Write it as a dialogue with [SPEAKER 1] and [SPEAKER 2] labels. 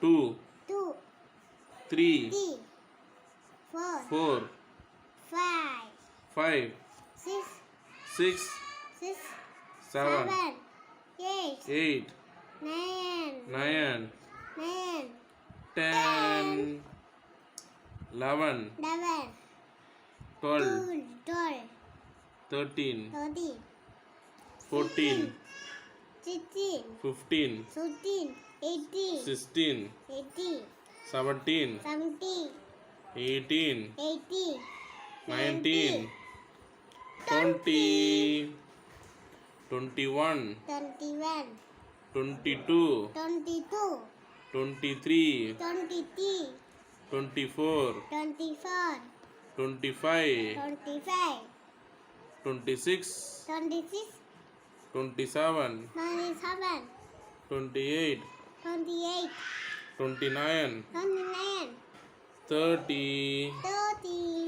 [SPEAKER 1] two,
[SPEAKER 2] two.
[SPEAKER 1] Three,
[SPEAKER 2] three. Four,
[SPEAKER 1] four.
[SPEAKER 2] Five,
[SPEAKER 1] five.
[SPEAKER 2] Six,
[SPEAKER 1] six,
[SPEAKER 2] six.
[SPEAKER 1] Seven,
[SPEAKER 2] seven. Eight,
[SPEAKER 1] eight.
[SPEAKER 2] Nine, nine, nine
[SPEAKER 1] ten,
[SPEAKER 2] 16,
[SPEAKER 1] 15
[SPEAKER 2] 15 18
[SPEAKER 1] 16
[SPEAKER 2] 18
[SPEAKER 1] 17
[SPEAKER 2] 17
[SPEAKER 1] 18
[SPEAKER 2] 18 19 20
[SPEAKER 1] 21
[SPEAKER 2] 21
[SPEAKER 1] 22
[SPEAKER 2] 22
[SPEAKER 1] 23
[SPEAKER 2] 23
[SPEAKER 1] 24
[SPEAKER 2] 24
[SPEAKER 1] 25
[SPEAKER 2] 25
[SPEAKER 1] 26
[SPEAKER 2] 26
[SPEAKER 1] 27
[SPEAKER 2] 27
[SPEAKER 1] 28
[SPEAKER 2] 28.
[SPEAKER 1] 29.
[SPEAKER 2] 29.
[SPEAKER 1] 30.
[SPEAKER 2] 30.